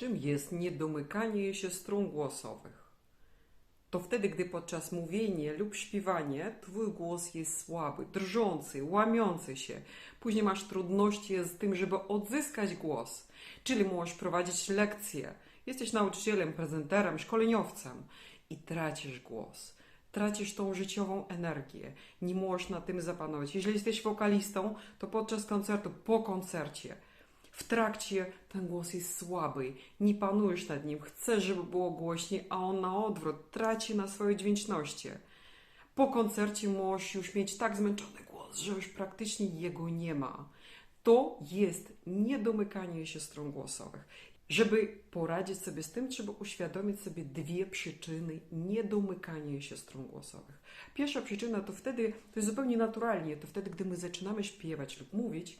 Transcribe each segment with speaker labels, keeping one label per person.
Speaker 1: Czym jest niedomykanie się strun głosowych? To wtedy, gdy podczas mówienia lub śpiewania twój głos jest słaby, drżący, łamiący się. Później masz trudności z tym, żeby odzyskać głos. Czyli możesz prowadzić lekcje. Jesteś nauczycielem, prezenterem, szkoleniowcem i tracisz głos. Tracisz tą życiową energię. Nie możesz na tym zapanować. Jeżeli jesteś wokalistą, to podczas koncertu, po koncercie, w trakcie ten głos jest słaby, nie panujesz nad nim, chcesz, żeby było głośniej, a on na odwrót traci na swojej dźwięczności. Po koncercie możesz już mieć tak zmęczony głos, że już praktycznie jego nie ma. To jest niedomykanie się strun głosowych. Żeby poradzić sobie z tym, trzeba uświadomić sobie dwie przyczyny niedomykania się strun głosowych. Pierwsza przyczyna to wtedy, to jest zupełnie naturalnie, to wtedy, gdy my zaczynamy śpiewać lub mówić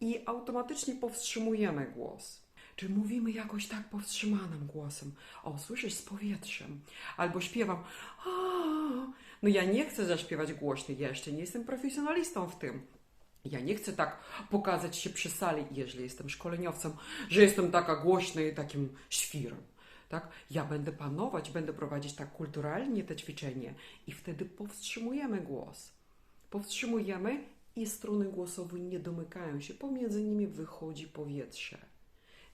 Speaker 1: i automatycznie powstrzymujemy głos. Czy mówimy jakoś tak powstrzymanym głosem? O, słyszysz z powietrzem. Albo śpiewam. No ja nie chcę zaśpiewać głośno, ja jeszcze nie jestem profesjonalistą w tym. Ja nie chcę tak pokazać się przy sali, jeżeli jestem szkoleniowcem, że jestem taka głośna i takim świrem. Tak? Ja będę panować, będę prowadzić tak kulturalnie te ćwiczenie i wtedy powstrzymujemy głos. Powstrzymujemy i struny głosowe nie domykają się, pomiędzy nimi wychodzi powietrze.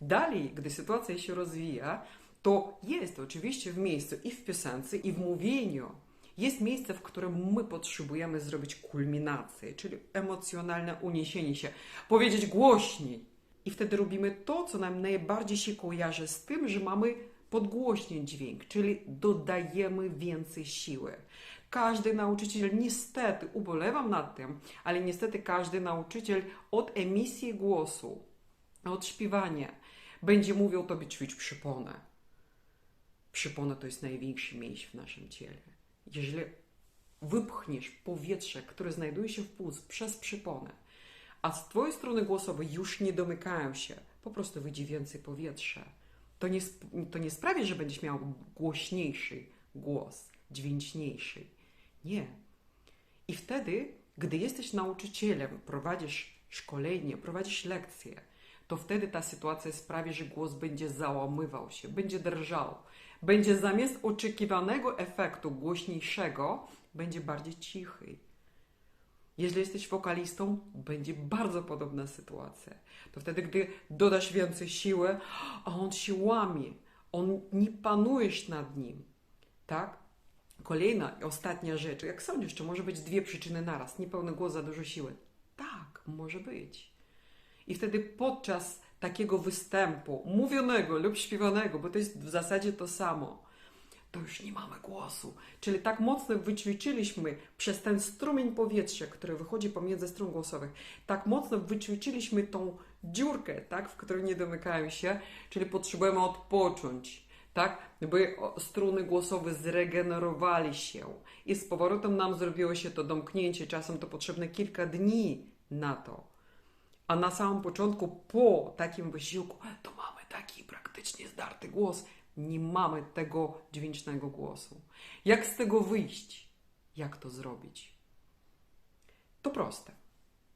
Speaker 1: Dalej, gdy sytuacja się rozwija, to jest oczywiście w miejscu i w piosence, i w mówieniu. Jest miejsce, w którym my potrzebujemy zrobić kulminację, czyli emocjonalne uniesienie się, powiedzieć głośniej. I wtedy robimy to, co nam najbardziej się kojarzy z tym, że mamy podgłośnić dźwięk, czyli dodajemy więcej siły. Każdy nauczyciel, niestety, ubolewam nad tym, ale niestety każdy nauczyciel od emisji głosu, od śpiewania, będzie mówił tobie ćwicz przyponę. Przypona to jest największy mięś w naszym ciele. Jeżeli wypchniesz powietrze, które znajduje się w płuc przez przyponę, a z twojej strony głosowej już nie domykają się, po prostu wyjdzie więcej powietrza. To nie, to nie sprawi, że będziesz miał głośniejszy głos, dźwięczniejszy. Nie. I wtedy, gdy jesteś nauczycielem, prowadzisz szkolenie, prowadzisz lekcje, to wtedy ta sytuacja sprawi, że głos będzie załamywał się, będzie drżał. Będzie zamiast oczekiwanego efektu głośniejszego, będzie bardziej cichy. Jeżeli jesteś wokalistą, będzie bardzo podobna sytuacja. To wtedy, gdy dodasz więcej siły, a on się łamie, on nie panujesz nad nim. Tak? Kolejna i ostatnia rzecz. Jak sądzisz, czy może być dwie przyczyny naraz? Niepełny głos, za dużo siły. Tak, może być. I wtedy podczas takiego występu, mówionego lub śpiewanego, bo to jest w zasadzie to samo, to już nie mamy głosu. Czyli tak mocno wyćwiczyliśmy przez ten strumień powietrza, który wychodzi pomiędzy strun głosowych, tak mocno wyćwiczyliśmy tą dziurkę, tak, w której nie domykają się, czyli potrzebujemy odpocząć, tak, by struny głosowe zregenerowali się i z powrotem nam zrobiło się to domknięcie, czasem to potrzebne kilka dni na to. A na samym początku, po takim wysiłku, to mamy taki praktycznie zdarty głos. Nie mamy tego dźwięcznego głosu. Jak z tego wyjść? Jak to zrobić? To proste.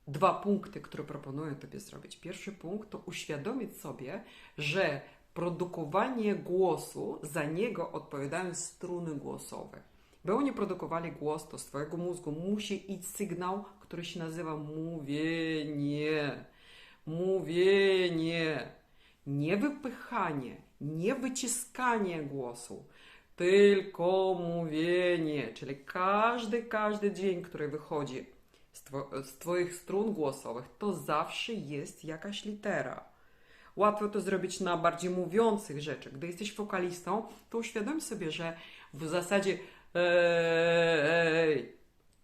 Speaker 1: Dwa punkty, które proponuję Tobie zrobić. Pierwszy punkt to uświadomić sobie, że produkowanie głosu, za niego odpowiadają struny głosowe. By oni produkowali głos, to z Twojego mózgu musi iść sygnał, który się nazywa mówienie. Mówienie. Nie wypychanie, nie wyciskanie głosu, tylko mówienie. Czyli każdy, każdy dźwięk, który wychodzi z, z Twoich strun głosowych, to zawsze jest jakaś litera. Łatwo to zrobić na bardziej mówiących rzeczach. Gdy jesteś wokalistą, to uświadom sobie, że w zasadzie ej,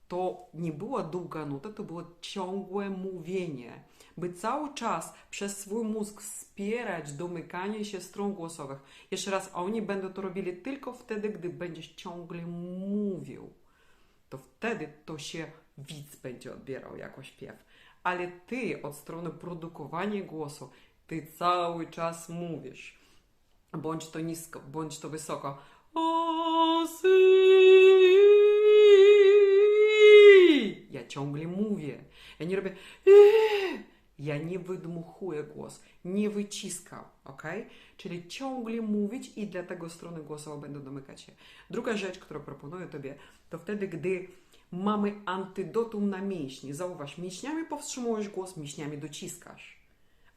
Speaker 1: to nie była długa nuta, to było ciągłe mówienie. By cały czas przez swój mózg wspierać domykanie się strun głosowych. Jeszcze raz, oni będą to robili tylko wtedy, gdy będziesz ciągle mówił. To wtedy to się widz będzie odbierał jako śpiew. Ale ty od strony produkowania głosu, ty cały czas mówisz. Bądź to nisko, bądź to wysoko. Ja ciągle mówię. Ja nie robię. Ja nie wydmuchuję głos, nie wyciskam, ok? Czyli ciągle mówić i dlatego strony głosowe będą domykać się. Druga rzecz, którą proponuję Tobie, to wtedy, gdy mamy antydotum na mięśnie. Zauważ, mięśniami powstrzymujesz głos, mięśniami dociskasz.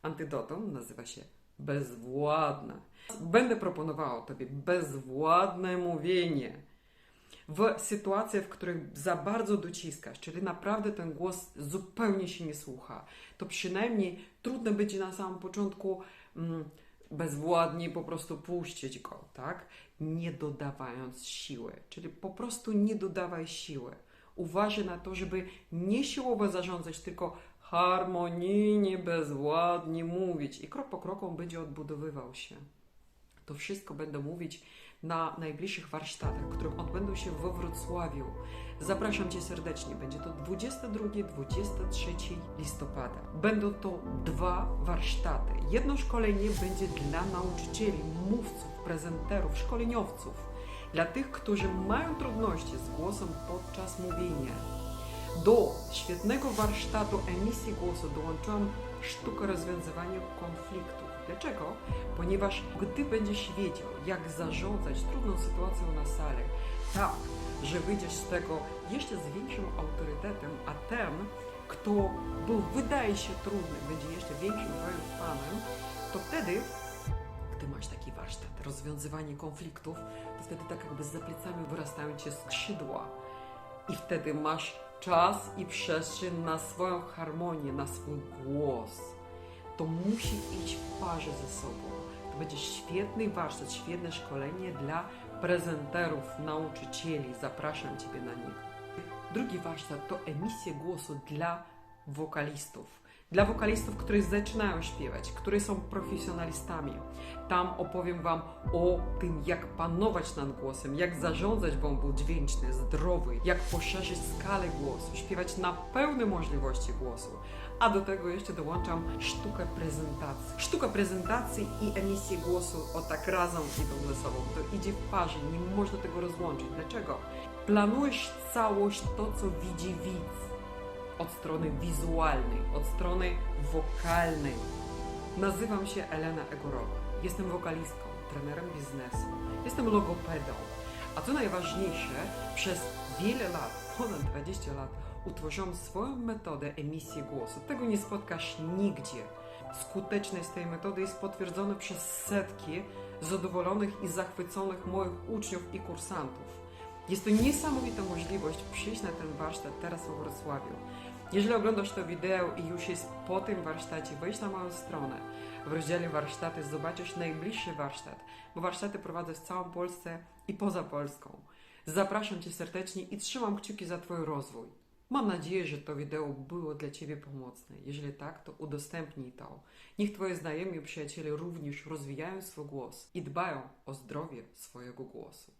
Speaker 1: Antydotum nazywa się bezwładne. Będę proponowała Tobie bezwładne mówienie w sytuacjach, w których za bardzo dociskasz, czyli naprawdę ten głos zupełnie się nie słucha, to przynajmniej trudno będzie na samym początku mm, bezwładnie po prostu puścić go, tak? Nie dodawając siły, czyli po prostu nie dodawaj siły. Uważaj na to, żeby nie siłowo zarządzać, tylko harmonijnie, bezwładnie mówić i krok po kroku on będzie odbudowywał się. To wszystko będę mówić na najbliższych warsztatach, które odbędą się we Wrocławiu. Zapraszam Cię serdecznie. Będzie to 22-23 listopada. Będą to dwa warsztaty. Jedno szkolenie będzie dla nauczycieli, mówców, prezenterów, szkoleniowców, dla tych, którzy mają trudności z głosem podczas mówienia. Do świetnego warsztatu emisji głosu dołączyłam sztukę rozwiązywania konfliktów. Dlaczego? Ponieważ gdy będziesz wiedział, jak zarządzać trudną sytuacją na sali, tak, że wyjdziesz z tego jeszcze z większym autorytetem, a ten, kto był, wydaje się trudny, będzie jeszcze większym twoim fanem, to wtedy, gdy masz taki warsztat, rozwiązywanie konfliktów, to wtedy tak jakby za plecami wyrastają ci skrzydła i wtedy masz czas i przestrzeń na swoją harmonię, na swój głos. To musi iść w parze ze sobą. To będzie świetny warsztat, świetne szkolenie dla prezenterów, nauczycieli. Zapraszam Ciebie na niego. Drugi warsztat to emisja głosu dla wokalistów. Dla wokalistów, którzy zaczynają śpiewać, którzy są profesjonalistami. Tam opowiem Wam o tym, jak panować nad głosem, jak zarządzać bombą dźwięczny, zdrowy, jak poszerzyć skalę głosu, śpiewać na pełne możliwości głosu. A do tego jeszcze dołączam sztukę prezentacji. Sztuka prezentacji i emisję głosu o tak razem idą ze sobą. To idzie w parze, nie można tego rozłączyć. Dlaczego? Planujesz całość, to co widzi widz od strony wizualnej, od strony wokalnej. Nazywam się Elena Egorowa. Jestem wokalistką, trenerem biznesu, jestem logopedą. A co najważniejsze, przez wiele lat, ponad 20 lat, utworzyłam swoją metodę emisji głosu. Tego nie spotkasz nigdzie. Skuteczność tej metody jest potwierdzona przez setki zadowolonych i zachwyconych moich uczniów i kursantów. Jest to niesamowita możliwość przyjść na ten warsztat teraz we Wrocławiu. Jeżeli oglądasz to wideo i już jest po tym warsztacie, wejdź na moją stronę. W rozdziale warsztaty zobaczysz najbliższy warsztat, bo warsztaty prowadzę w całą Polsce i poza Polską. Zapraszam Cię serdecznie i trzymam kciuki za Twój rozwój. Mam nadzieję, że to wideo było dla Ciebie pomocne. Jeżeli tak, to udostępnij to. Niech Twoje znajomi i przyjaciele również rozwijają swój głos i dbają o zdrowie swojego głosu.